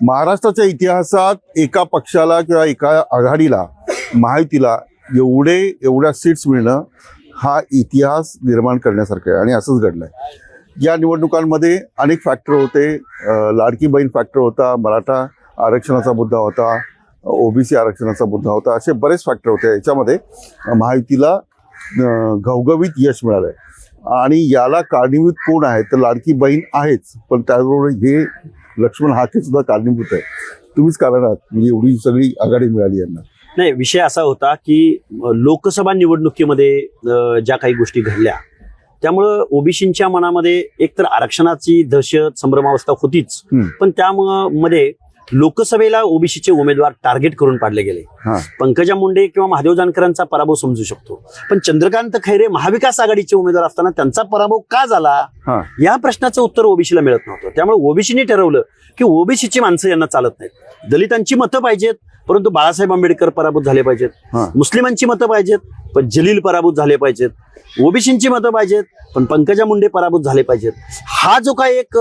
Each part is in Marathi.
महाराष्ट्राच्या इतिहासात एका पक्षाला किंवा एका आघाडीला माहितीला एवढे एवढ्या सीट्स मिळणं हा इतिहास निर्माण करण्यासारखा आहे आणि असंच घडलं आहे या निवडणुकांमध्ये अनेक फॅक्टर होते. लाडकी बहीण फॅक्टर होता मराठा आरक्षणाचा मुद्दा होता ओबीसी आरक्षणाचा मुद्दा होता असे बरेच फॅक्टर होते. याच्यामध्ये महायुतीला घवघवीत यश मिळालं आहे आणि याला कारणीभूत कोण आहे तर लाडकी बहीण आहेच. पण त्याचबरोबर हे लक्ष्मण हाके सुद्धा कारणीभूत आहे. तुम्हीच कारण आहात. म्हणजे एवढी सगळी आघाडी मिळाली यांना. नाही विषय असा होता की लोकसभा निवडणुकीमध्ये ज्या काही गोष्टी घडल्या त्यामुळं ओबीसींच्या मनामध्ये एकतर आरक्षणाची दहशत संभ्रमावस्था होतीच. पण त्यामध्ये लोकसभेला ओबीसीचे उमेदवार टार्गेट करून पाडले गेले. पंकजा मुंडे किंवा महादेव जानकरांचा पराभव समजू शकतो. पण चंद्रकांत खैरे महाविकास आघाडीचे उमेदवार असताना त्यांचा पराभव का झाला? या प्रश्नाचं उत्तर ओबीसीला मिळत नव्हतं. त्यामुळे ओबीसीने ठरवलं की ओबीसीची माणसं यांना चालत नाहीत. दलितांची मतं पाहिजेत परंतु बाळासाहेब आंबेडकर पराभूत झाले पाहिजेत. मुस्लिमांची मतं पाहिजेत पण जलील पराभूत झाले पाहिजेत. ओबीसींची मतं पाहिजेत पण पंकजा मुंडे पराभूत झाले पाहिजेत. हा जो काय एक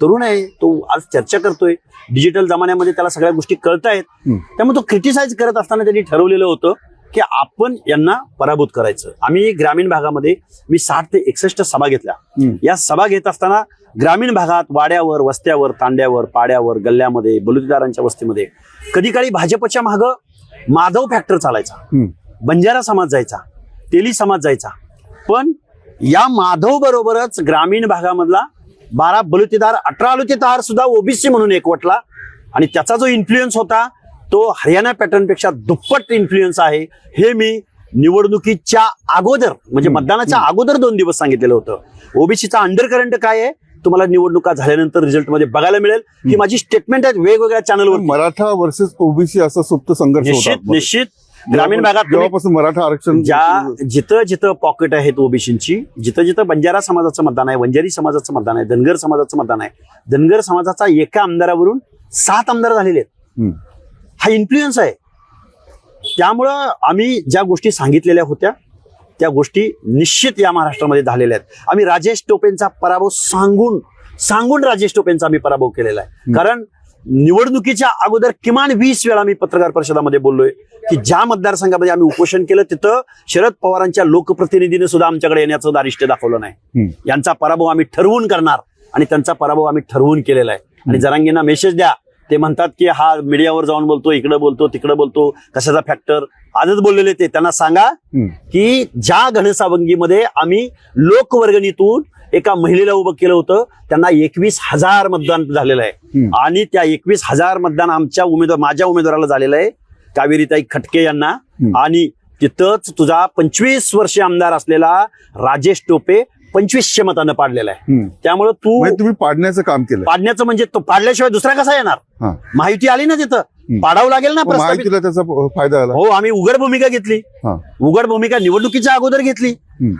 तरुण आहे तो आज चर्चा करतोय. डिजिटल जमान्यामध्ये त्याला सगळ्या गोष्टी कळतायत. त्यामुळे तो क्रिटिसाइज करत असताना त्यांनी ठरवलेलं होतं की आपण यांना पराभूत करायचं. आम्ही ग्रामीण भागामध्ये मी साठ ते एकसष्ट सभा घेतल्या. या सभा घेत असताना ग्रामीण भागात वाड्यावर वस्त्यावर तांड्यावर पाड्यावर गल्ल्यामध्ये बलुतेदारांच्या वस्तीमध्ये कधी काळी भाजपच्या माग माधव फॅक्टर चालायचा. बंजारा समाज जायचा. तेली समाज जायचा. पण या माधव बरोबरच ग्रामीण भागामधला बारा बलुतेदार अठरा बलुतेदार सुद्धा ओबीसी म्हणून एकवटला आणि त्याचा जो इन्फ्लुएन्स होता तो हरियाणा पॅटर्नपेक्षा दुप्पट इन्फ्लुएन्स आहे. हे मी निवडणुकीच्या अगोदर म्हणजे मतदानाच्या अगोदर दोन दिवस सांगितलेलं होतं. ओबीसीचा अंडर करंट काय आहे? तुम्हाला निवडणुका झाल्यानंतर रिझल्टमध्ये बघायला मिळेल. ही माझी स्टेटमेंट आहेत वेगवेगळ्या चॅनलवर मराठा वर्सेस ओबीसी असा सुप्त संघर्ष होता निश्चित निश्चित. ग्रामीण भागात जेव्हापासून मराठा आरक्षण ज्या जिथं जिथं पॉकेट आहेत ओबीसींची जिथं जिथं बंजारा समाजाचं मतदान आहे वंजारी समाजाचं मतदान आहे धनगर समाजाचं मतदान आहे धनगर समाजाचा एका आमदारावरून सात आमदार झालेले आहेत. हा इन्फ्लुएन्स आहे. त्यामुळं आम्ही ज्या गोष्टी सांगितलेल्या होत्या त्या गोष्टी निश्चित या महाराष्ट्रामध्ये झालेल्या आहेत. आम्ही राजेश टोपेंचा पराभव सांगून सांगून राजेश टोपेंचा आम्ही पराभव केलेला आहे. कारण निवडणुकीच्या अगोदर किमान वीस वेळा मी पत्रकार परिषदामध्ये बोललोय की ज्या मतदारसंघामध्ये आम्ही उपोषण केलं तिथं शरद पवारांच्या लोकप्रतिनिधीने सुद्धा आमच्याकडे येण्याचं दारिष्ट्य दाखवलं नाही. यांचा पराभव आम्ही ठरवून करणार आणि त्यांचा पराभव आम्ही ठरवून केलेला आहे. आणि जरांगींना मेसेज द्या. ते म्हणतात की हा मीडियावर जाऊन बोलतो इकडे बोलतो तिकडे बोलतो कशाचा फॅक्टर आजच बोललेले ते त्यांना सांगा. की ज्या घनसावंगीमध्ये आम्ही लोकवर्गणीतून एका महिलेला उभं केलं होतं त्यांना एकवीस हजार मतदान झालेलं आहे. आणि त्या एकवीस हजार मतदान आमच्या उमेदवार माझ्या उमेदवाराला झालेलं आहे कावेरीताई खटके यांना. आणि तिथंच तुझा पंचवीस वर्षे आमदार असलेला राजेश टोपे पंचवीसशे मतानं पाडलेला आहे. त्यामुळे तू म्हणजे तुम्ही पाडण्याचं काम केलं पाडण्याचं म्हणजे तो पाडल्याशिवाय दुसरा कसा येणार? माहिती आली ना तिथं? पाडावं लागेल ना महायुतीला त्याचा फायदा हो आम्ही उघड भूमिका घेतली. उघड भूमिका निवडणुकीच्या अगोदर घेतली.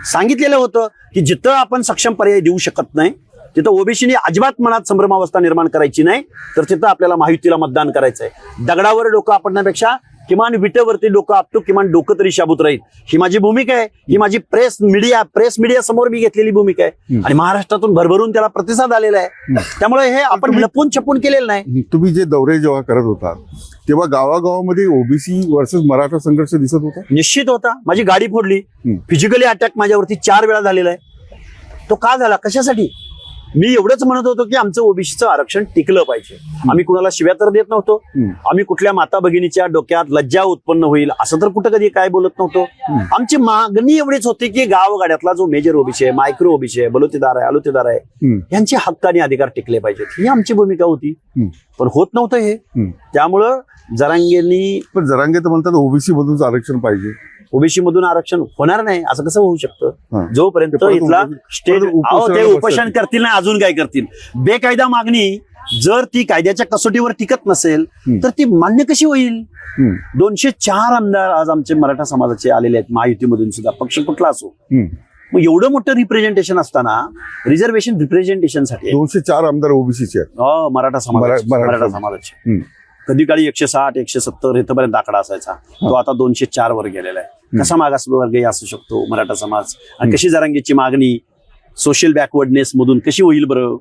सांगितलेलं होतं की जिथं आपण सक्षम पर्याय देऊ शकत नाही तिथं ओबीसीने अजिबात मनात संभ्रमावस्था निर्माण करायची नाही तर तिथं आपल्याला माहितीला मतदान करायचंय. दगडावर डोकं आपडण्यापेक्षा किमान विटेवरती डोकं आपटू किमान डोकं तरी शाबूत राहील. ही माझी भूमिका आहे. ही माझी प्रेस मीडिया प्रेस मीडिया समोर मी घेतलेली भूमिका आहे. आणि महाराष्ट्रातून भरभरून त्याला प्रतिसाद आलेला आहे. त्यामुळे हे आपण लपून छपून केलेलं नाही. तुम्ही जे दौरे जेव्हा करत होता तेव्हा गावागावामध्ये ओबीसी वर्सेस मराठा संघर्ष दिसत होता? निश्चित होता. माझी गाडी फोडली. फिजिकली अटॅक माझ्यावरती चार वेळा झालेला आहे. तो का झाला? कशासाठी? मी एवढंच म्हणत होतो की आमचं ओबीसीचं आरक्षण टिकलं पाहिजे आम्ही कुणाला शिव्या तर देत नव्हतो. आम्ही कुठल्या माता भगिनीच्या डोक्यात लज्जा उत्पन्न होईल असं तर कुठं कधी काय बोलत नव्हतो आमची मागणी एवढीच होती की गावगाड्यातला जो मेजर ओबीसी आहे मायक्रो ओबीसी आहे बलुतेदार आहे आलुतेदार आहे. यांचे हक्क आणि अधिकार टिकले पाहिजेत ही आमची भूमिका होती. पण होत नव्हतं हे. त्यामुळं जरांगेंनी पण जरांगे तर म्हणतात ओबीसी मधूनच आरक्षण पाहिजे ओबीसी मधून आरक्षण होणार नाही असं कसं होऊ शकतं. जोपर्यंत इथला स्टेट ते उपोषण. करतील ना अजून काय करतील बेकायदा मागणी जर ती कायद्याच्या कसोटीवर टिकत नसेल. तर ती मान्य कशी होईल. दोनशे चार आमदार आज आमचे मराठा समाजाचे आलेले आहेत महायुतीमधून सुद्धा पक्ष कुठला असो. मग एवढं मोठं रिप्रेझेंटेशन असताना रिझर्वेशन रिप्रेझेंटेशनसाठी दोनशे चार आमदार ओबीसीचे हो मराठा समाज मरा- मराठा मराठा समाज. समाजाचे. कधी काळी एकशे साठ एकशे सत्तर इथपर्यंत आकडा असायचा तो आता दोनशे चार वर गेलेला आहे कसा मागासवर्गही असू शकतो मराठा समाज. आणि कशी जरांगीची मागणी सोशल बॅकवर्डनेस मधून कशी होईल बरं.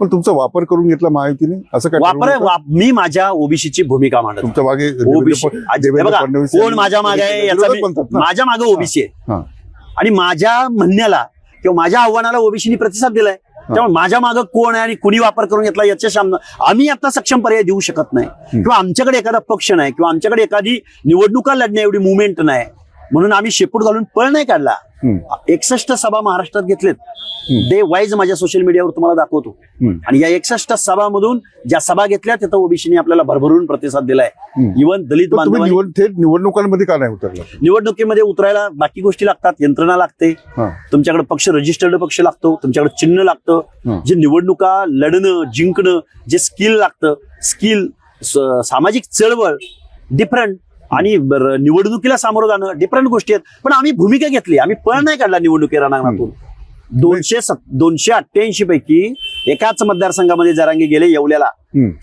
पण तुमचा वापर करून घेतला महायुतीने? असं काय वापर मी माझ्या ओबीसीची भूमिका मांडतो. तुमच्या मागे ओबीसी कोण माझ्या मागे आहे याचा. माझ्या मागे ओबीसी आहे. आणि माझ्या म्हणण्याला किंवा माझ्या आव्हानाला ओबीसीनी प्रतिसाद दिलाय. त्यामुळे माझ्या मागे कोण आहे आणि कुणी वापर करून घेतला याच्या सामना आम्ही आता सक्षम पर्याय देऊ शकत नाही. किंवा आमच्याकडे एखादा पक्ष नाही किंवा आमच्याकडे एखादी निवडणुका लढण्या एवढी मुवमेंट नाही. म्हणून आम्ही शेपूट घालून पळ नाही काढला. एकसष्ट सभा महाराष्ट्रात घेतलेत डे वाईज माझ्या सोशल मीडियावर तुम्हाला दाखवतो. आणि या एकसष्ट सभामधून ज्या सभा घेतल्या तिथं ओबीसीने आपल्याला भरभरून प्रतिसाद दिलाय. इव्हन दलित थेट निवडणुकांमध्ये का नाही उतरला निवडणुकीमध्ये उतरायला बाकी गोष्टी लागतात यंत्रणा लागते. तुमच्याकडे पक्ष रजिस्टर्ड पक्ष लागतो तुमच्याकडे चिन्ह लागतं. जे निवडणुका लढणं जिंकणं जे स्किल लागतं स्किल सामाजिक चळवळ डिफरंट आणि निवडणुकीला सामोरं जाणं डिफरंट गोष्टी आहेत. पण आम्ही भूमिका घेतली. आम्ही पळ नाही काढला निवडणुकी रणांगणातून. दोनशे सत- दोनशे अठ्ठ्याऐंशी पैकी एकाच मतदारसंघामध्ये जरांगे गेले येवल्याला.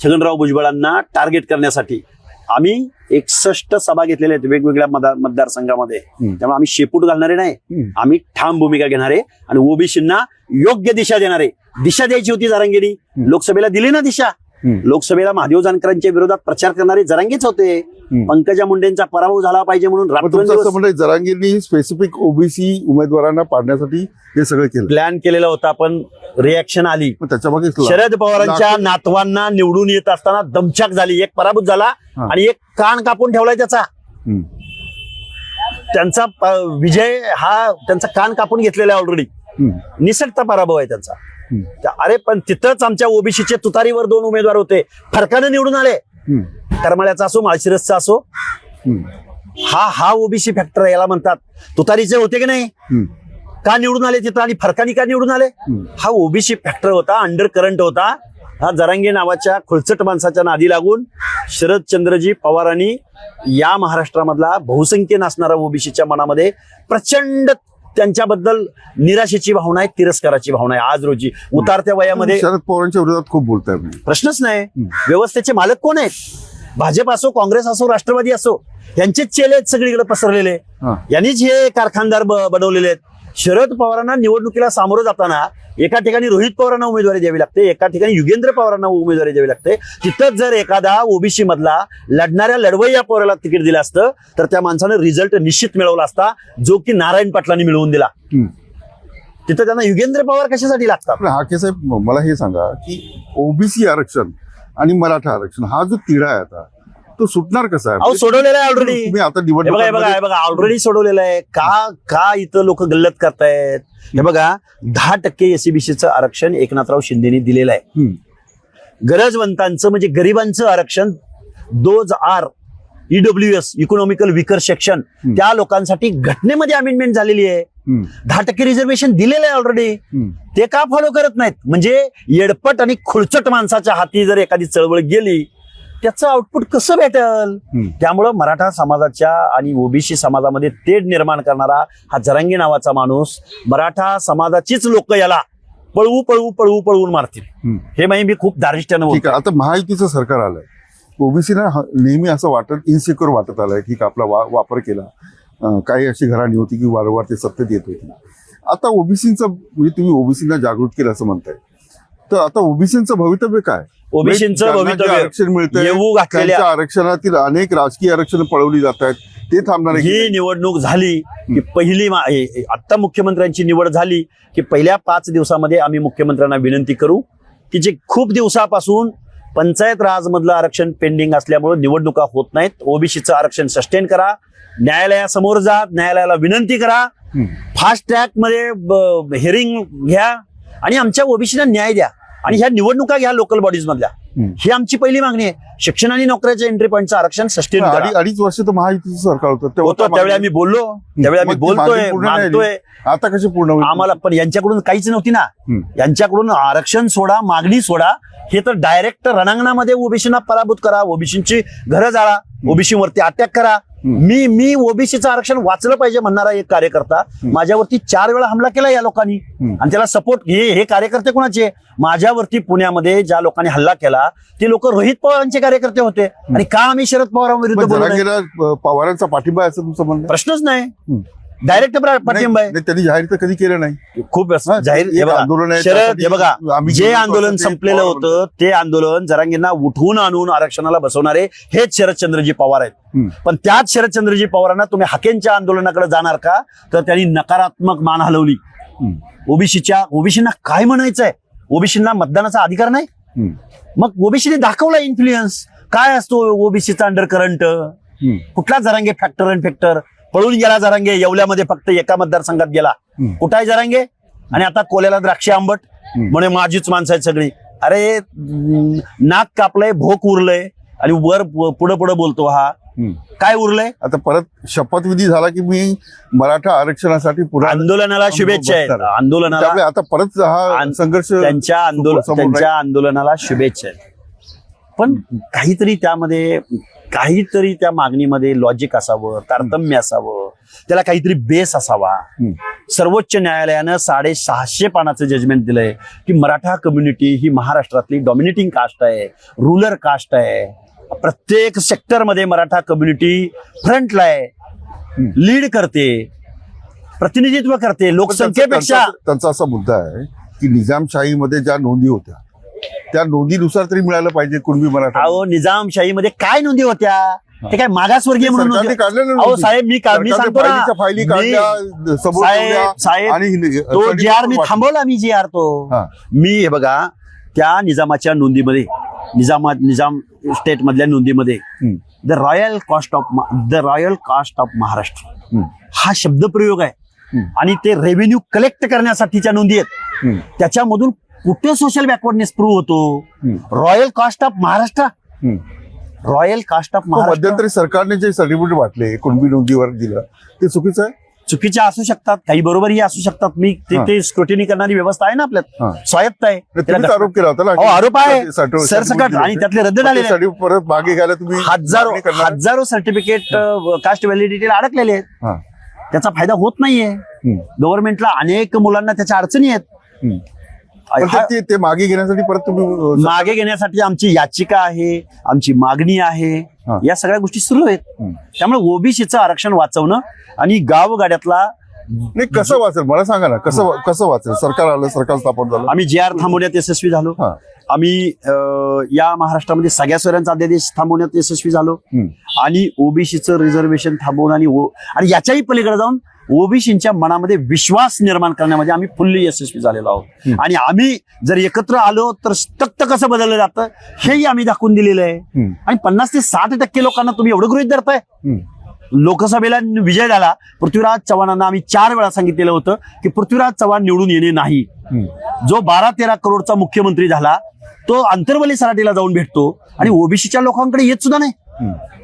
छगनराव भुजबळांना टार्गेट करण्यासाठी. आम्ही एकसष्ट सभा घेतलेल्या आहेत वेगवेगळ्या मतदार- मतदारसंघामध्ये. त्यामुळे आम्ही शेपूट घालणारे नाही. आम्ही ठाम भूमिका घेणारे आणि ओबीसींना योग्य दिशा देणारे. दिशा द्यायची होती जरांगेनी. लोकसभेला दिली ना दिशा. लोकसभेला महादेव जानकरांच्या विरोधात प्रचार करणारे जरांगेच होते. पंकजा मुंडेंचा पराभव झाला पाहिजे म्हणून जरांगींनी स्पेसिफिक ओबीसी उमेदवारांना पाडण्यासाठी हे सगळं केलं प्लॅन केलेला होता पण रिॲक्शन आली मग त्याच्यामागे ला- शरद पवारांच्या नातवांना निवडून येत असताना दमछाक झाली एक पराभूत झाला. आणि एक कान कापून ठेवलाय त्याचा. त्यांचा विजय हा त्यांचा कान कापून घेतलेला आहे ऑलरेडी. निसटता पराभव आहे त्यांचा. अरे पण तिथंच आमच्या ओबीसीचे तुतारीवर दोन उमेदवार होते. फरकाने निवडून आले. करमाळ्याचा असो माळशिरसचा असो. हा हा ओबीसी फॅक्टर याला म्हणतात. तुतारीचे होते की नाही. का निवडून आले तिथं आणि फरकानी का निवडून आले? हा ओबीसी फॅक्टर होता अंडर करंट होता. हा जरांगे नावाच्या खुळचट माणसाच्या नादी लागून शरदचंद्रजी पवारांनी या महाराष्ट्रामधला बहुसंख्य नसणारा ओबीसीच्या मनामध्ये प्रचंड त्यांच्याबद्दल निराशेची भावना आहे तिरस्काराची भावना आहे. आज रोजी उतारत्या वयामध्ये शरद पवारांच्या विरोधात खूप बोलताय प्रश्नच नाही. व्यवस्थेचे मालक कोण आहेत? भाजप असो काँग्रेस असो राष्ट्रवादी असो यांचेच चेले आहेत सगळीकडे पसरलेले. यांनीच हे कारखानदार बनवलेले आहेत. शरद पवारांना निवडणुकीला सामोरं जाताना एका ठिकाणी रोहित पवारांना उमेदवारी द्यावी लागते एका ठिकाणी युगेंद्र पवारांना उमेदवारी द्यावी लागते. तिथंच जर एखादा ओबीसी मधला लढणाऱ्या लढवय्या पवाराला तिकीट दिलं असतं तर त्या माणसानं रिझल्ट निश्चित मिळवला असता जो की नारायण पाटलांनी मिळवून दिला. तिथं त्यांना युगेंद्र पवार कशासाठी लागतात? हाके साहेब मला हे सांगा की ओबीसी आरक्षण आणि मराठा आरक्षण हा जो तिढा आहे आता तो सुटणार कसा? आहे अहो सोडवलेला आहे ऑलरेडी तुम्ही आता हे बघा हे बघा हे निवडणूक बघा ऑलरेडी सोडवलेलं आहे. का का इथं लोक गल्लत करतायत? हे बघा दहा टक्के एसीबीसीचं आरक्षण एकनाथराव शिंदेनी दिलेलं आहे. गरजवंतांचं म्हणजे गरिबांचं आरक्षण those are E W S economical weaker section त्या लोकांसाठी घटनेमध्ये अमेंडमेंट झालेली आहे. दहा टक्के रिझर्वेशन दिलेलं आहे ऑलरेडी ते का फॉलो करत नाहीत? म्हणजे येडपट आणि खुळचट माणसाच्या हाती जर एखादी चळवळ गेली त्याचं आउटपुट कसं भेटल. त्यामुळं मराठा समाजाच्या आणि ओबीसी समाजामध्ये तेढ निर्माण करणारा हा जरांगी नावाचा माणूस मराठा समाजाचीच लोक याला पळवू पळवू पळवू पळवून मारतील. हे माही मी खूप दारिष्ट्यानं आता महायुतीचं सरकार आलंय. ओबीसीना नेहमी असं वाटत इन्सिक्युअर वाटत आलंय ठीक आहे, आपला वा- वापर केला. काही अशी घराणी होती की वारंवार ते सत्तेत येत होती. आता ओबीसीचं म्हणजे तुम्ही ओबीसीना जागृत केलं असं म्हणताय. तर आता ओबीसीचं भवितव्य काय? ओबीसींचं भवितव्य आरक्षण त्यांच्या आरक्षणातील अनेक राजकीय आरक्षण पळवली जात आहेत ते थांबणार ही? निवडणूक झाली की पहिली आत्ता मुख्यमंत्र्यांची निवड झाली की पहिल्या पाच दिवसामध्ये आम्ही मुख्यमंत्र्यांना विनंती करू की जे खूप दिवसापासून पंचायत राज मधलं आरक्षण पेंडिंग असल्यामुळे निवडणुका होत नाहीत. ओबीसीचं आरक्षण सस्टेन करा. न्यायालयासमोर जा. न्यायालयाला विनंती करा. फास्ट ट्रॅकमध्ये हेरिंग घ्या. आणि आमच्या ओबीसीला न्याय द्या. आणि ह्या निवडणुका घ्या लोकल बॉडीज मधल्या. ही आमची पहिली मागणी आहे. शिक्षण आणि नोकऱ्याच्या एंट्री पॉईंटचं आरक्षण सस्टेन अडीच वर्ष तर महायुतीचं सरकार होतं. त्यावेळी आम्ही बोललो. त्यावेळी आम्ही बोलतोय. मागतोय. आता कशी पूर्ण आम्हाला पण यांच्याकडून काहीच नव्हती ना. यांच्याकडून आरक्षण सोडा मागणी सोडा. हे तर डायरेक्ट रणांगणामध्ये ओबीसीना पराभूत करा. ओबीसीची घरं जाळा. ओबीसी वरती अटॅक करा. मी मी ओबीसीचं आरक्षण वाचलं पाहिजे म्हणणारा एक कार्यकर्ता माझ्यावरती चार वेळा हमला केला या लोकांनी. आणि त्याला सपोर्ट हे हे कार्यकर्ते कोणाचे? माझ्यावरती पुण्यामध्ये ज्या लोकांनी हल्ला केला ते लोक रोहित पवारांचे कार्यकर्ते होते. आणि का आम्ही शरद पवारांविरुद्ध पवारांचा पाठिंबा असं तुमचं? प्रश्नच नाही. डायरेक्ट पाठिंबा आहे. त्यांनी जाहीर तर कधी केलं नाही. खूप जाहीर आंदोलन आहे, शरद हे बघा जे आंदोलन संपलेलं होतं ते आंदोलन जरांगींना उठवून आणून आरक्षणाला बसवणारे हेच शरदचंद्रजी पवार आहेत. पण त्याच शरदचंद्रजी पवारांना तुम्ही हाकेंच्या आंदोलनाकडे जाणार का? तर त्यांनी नकारात्मक मान हलवली. ओबीसीच्या ओबीसीना काय म्हणायचंय? ओबीसीना मतदानाचा अधिकार नाही? मग ओबीसीने दाखवला इन्फ्लुएन्स काय असतो ओबीसीचा अंडर करंट कुठला जरांगे फॅक्टर अँड फॅक्टर पळून गेला जरांगे येवल्यामध्ये फक्त एका मतदारसंघात गेला. कुठं आहे जरांगे आणि आता कोल्याला द्राक्षे आंबट. म्हणे माझीच माणसं आहेत सगळी अरे नाक कापलंय भोक उरलंय आणि वर पुढं पुढं बोलतो हा. काय उरलंय आता परत शपथविधी झाला की मी मराठा आरक्षणासाठी पुन्हा आंदोलनाला शुभेच्छा आहेत. आंदोलनाला आता परत हा संघर्ष त्यांच्या आंदोलन. त्यांच्या आंदोलनाला शुभेच्छा आहेत पण काहीतरी त्यामध्ये काहीतरी त्या मागणीमध्ये लॉजिक असावं तारतम्य असावं त्याला काहीतरी बेस असावा. सर्वोच्च न्यायालयानं साडेसहाशे पानाचं जजमेंट दिलंय की मराठा कम्युनिटी ही महाराष्ट्रातली डॉमिनेटिंग कास्ट आहे रुलर कास्ट आहे प्रत्येक सेक्टरमध्ये मराठा कम्युनिटी फ्रंटला आहे. लीड करते प्रतिनिधित्व करते लोकसंख्येपेक्षा त्यांचा त्यांचा असा मुद्दा आहे की निजामशाहीमध्ये ज्या नोंदी होत्या त्या नोंदीनुसार तरी मिळालं पाहिजे कुणबी मराठा. अहो निजामशाहीमध्ये काय नोंदी होत्या? ते काय मागासवर्गीय म्हणून सरकारने नोंदी- काढलेल्या अहो नोंदी. साहेब मी का- मी सरकारने सांगतो फायलीच्या ना फायली मी- काढल्या समोर साहेब ठेवल्या साहेब आणि हिने- तो जी आर मी. थांबवला मी जी आर तो. हा. मी हे बघा त्या निजामाच्या नोंदीमध्ये निजामा निजाम स्टेट मधल्या नोंदीमध्ये हम्म, the royal caste of the royal caste of Maharashtra hmm, हा शब्दप्रयोग आहे. हम्म, आणि ते रेव्हेन्यू कलेक्ट करण्यासाठीच्या नोंदी आहेत. हम्म, त्याच्यामधून कुठे सोशल बॅकवर्डनेस प्रूव्ह होतो royal caste of Maharashtra. Royal caste of Maharashtra मध्यंतरी सरकारने जे सर्टिफिकेट वाटले कुणबी नोंदीवर दिलं ते चुकीचं आहे चुकीच्या असू शकतात काही बरोबरही असू शकतात मी ते. ते स्क्रुटिनी करणारी व्यवस्था आहे ना. आपल्यात स्वायत्त आहे आरोप केला होता ना आरोप आहे. सरसकट आणि. त्यातले रद्द. सर्टिफिकेट परत मागे घ्यायला तुम्ही हजारो? हजारो सर्टिफिकेट कास्ट व्हॅलिडिटीला अडकलेले आहेत. त्याचा फायदा होत नाहीये गव्हर्नमेंटला अनेक मुलांना त्याच्या अडचणी आहेत. पण ते- ते मागे घेण्यासाठी परत तुम्ही मागे घेण्यासाठी आमची याचिका आहे आमची मागणी आहे हा. या सगळ्या गोष्टी सुरू आहेत हम्म. त्यामुळे ओबीसीचं आरक्षण वाचवणं आणि गावगाड्यातला नाही कसं वाचेल मला सांगा ना कसं कसं वाचेल सरकार आलं सरकार स्थापन झालं आम्ही जे आर थांबवण्यात यशस्वी झालो हा. आम्ही अं, या महाराष्ट्रामध्ये सगळ्या स्वरांचा अध्यादेश थांबवण्यात यशस्वी झालो हम्म. आणि ओबीसीचं रिझर्वेशन थांबवून आणि ओ- आणि याच्याही पलीकडे जाऊन ओबीसीच्या मनामध्ये विश्वास निर्माण करण्यामध्ये आम्ही फुल्ली यशस्वी झालेलो आहोत. आणि आम्ही जर एकत्र आलो तर तक्त कसं बदललं जातं हेही आम्ही दाखवून दिलेलं आहे. आणि पन्नास ते साठ टक्के लोकांना तुम्ही एवढं गृहित धरताय. लोकसभेला विजय झाला पृथ्वीराज चव्हाणांना आम्ही चार वेळा सांगितलेलं होतं की पृथ्वीराज चव्हाण निवडून येणे नाही. जो बारा तेरा करोडचा मुख्यमंत्री झाला तो आंतरवली सराटीला जाऊन भेटतो आणि ओबीसीच्या लोकांकडे येत सुद्धा नाही.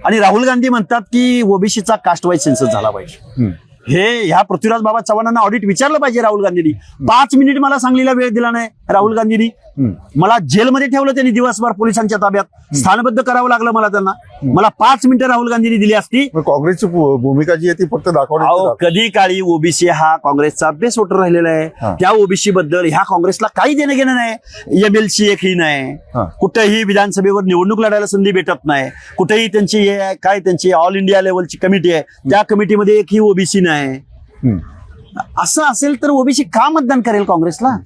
आणि राहुल गांधी म्हणतात की ओबीसीचा कास्ट वाईज सेन्सस झाला पाहिजे. हे ह्या पृथ्वीराज बाबा चव्हाणांना ऑडिट विचारलं पाहिजे राहुल गांधींनी. पाच मिनिट मला सांगलीला वेळ दिला नाही राहुल गांधींनी. मला जेलमध्ये ठेवलं त्यांनी दिवसभर पोलिसांच्या ताब्यात. स्थानबद्ध करावं लागलं मला त्यांना. मला पाच मिनिटं राहुल गांधींनी दिली असती. काँग्रेसची भूमिका जी आहे ती फक्त दाखवण्याची कधी काळी ओबीसी हा काँग्रेसचा बेस वोटर राहिलेला हा. आहे त्या ओबीसी बद्दल ह्या काँग्रेसला काही देणं घेणं नाही. एमएलसी एकही नाही. हा. कुठेही विधानसभेवर निवडणूक लढायला संधी भेटत नाही. कुठेही त्यांची हे काय त्यांची ऑल इंडिया लेवलची कमिटी आहे. त्या कमिटीमध्ये एकही ओबीसी नाही. असं असेल तर ओबीसी का मतदान करेल काँग्रेसला?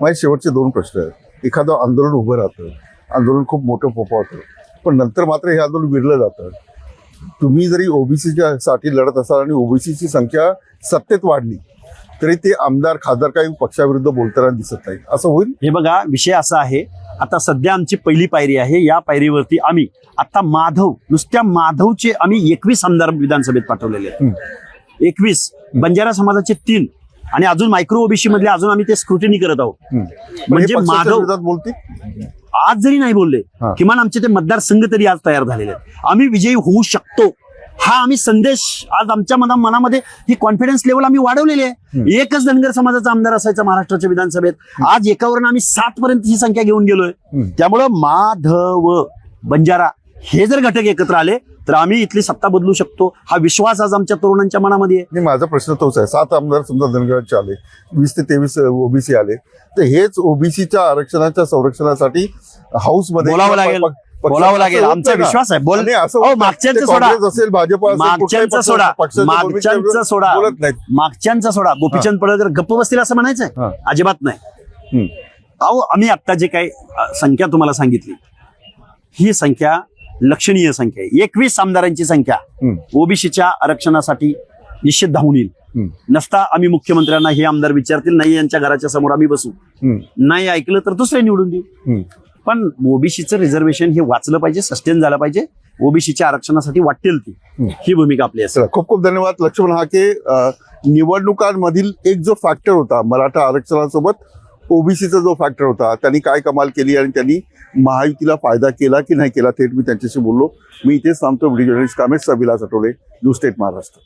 माझे शेवटचे दोन प्रश्न आहेत. एखादं आंदोलन उभं राहतं. आंदोलन खूप मोठं फोफावतं पण नंतर मात्र हे आंदोलन विरलं जातं. तुम्ही जरी ओबीसीच्या साठी लढत असाल आणि ओबीसीची संख्या सत्तेत वाढली तरी ते आमदार खासदार काही पक्षाविरुद्ध बोलताना दिसत नाही असं होईल? हे बघा विषय असा आहे. आता सध्या आमची पहिली पायरी आहे. या पायरीवरती आम्ही आता माधव नुसत्या माधवचे आम्ही एकवीस आमदार विधानसभेत पाठवलेले आहेत. एकवीस बंजारा समाजाचे तीन आणि अजून मायक्रो ओबीसी मधले अजून आम्ही ते स्क्रुटिनी करत आहोत. म्हणजे माधव- बोलतील? आज जरी नाही बोलले. किमान आमचे ते मतदारसंघ तरी आज तयार झालेले आहेत. आम्ही विजयी होऊ शकतो. हा आम्ही संदेश आज आमच्या मना मनामध्ये ही कॉन्फिडन्स लेवल आम्ही वाढवलेली आहे. एकच धनगर समाजाचा आमदार असायचा महाराष्ट्राच्या विधानसभेत. आज एकावरून आम्ही सात पर्यंत ही संख्या घेऊन गेलोय. त्यामुळं माधव बंजारा हे जर घटक एकत्र आले तर आम्ही इथली सत्ता बदलू शकतो. हा विश्वास आज आमच्या तरुणांच्या मनामध्ये आहे. माझा प्रश्न तोच आहे. सात आमदार समजा धनगराचे आले. वीस ते तेवीस ओबीसी आले. तर हेच ओबीसीच्या आरक्षणाच्या संरक्षणासाठी हाऊसमध्ये बोलावं लागेल. बोलावं लागेल. आमचा विश्वास आहे. बोल. मागच्यांचं सोडा. असेल भाजप मागच्यांचं सोडा. मागच्यांचं सोडा. मागच्यांचं सोडा. गोपीचंद पडळकर गप्प बसतील असं म्हणायचंय. अजिबात नाही. अहो आम्ही आता जे काही संख्या तुम्हाला सांगितली ही संख्या लक्षणीय संख्या आहे एकवीस आमदारांची संख्या. ओबीसीच्या आरक्षणासाठी निश्चित धावून येईल. नसता आम्ही मुख्यमंत्र्यांना हे आमदार विचारतील नाही यांच्या घराच्या समोर आम्ही बसू. नाही ऐकलं तर दुसरे निवडून देऊ. पण ओबीसीचं रिझर्वेशन हे वाचलं पाहिजे सस्टेन झालं पाहिजे ओबीसीच्या आरक्षणासाठी वाटेल ती. ही भूमिका आपली असेल खूप खूप धन्यवाद लक्ष्मण हाके अ, निवडणुकांमधील एक जो फॅक्टर होता मराठा आरक्षणासोबत ओबीसीचा जो फॅक्टर होता त्यांनी काय कमाल केली आणि त्यांनी महायुतीला फायदा केला की नाही केला थेट मी त्यांच्याशी बोललो. मी इथेच थांबतो. Video journalist Kamesh Vilas Athawale news state Maharashtra.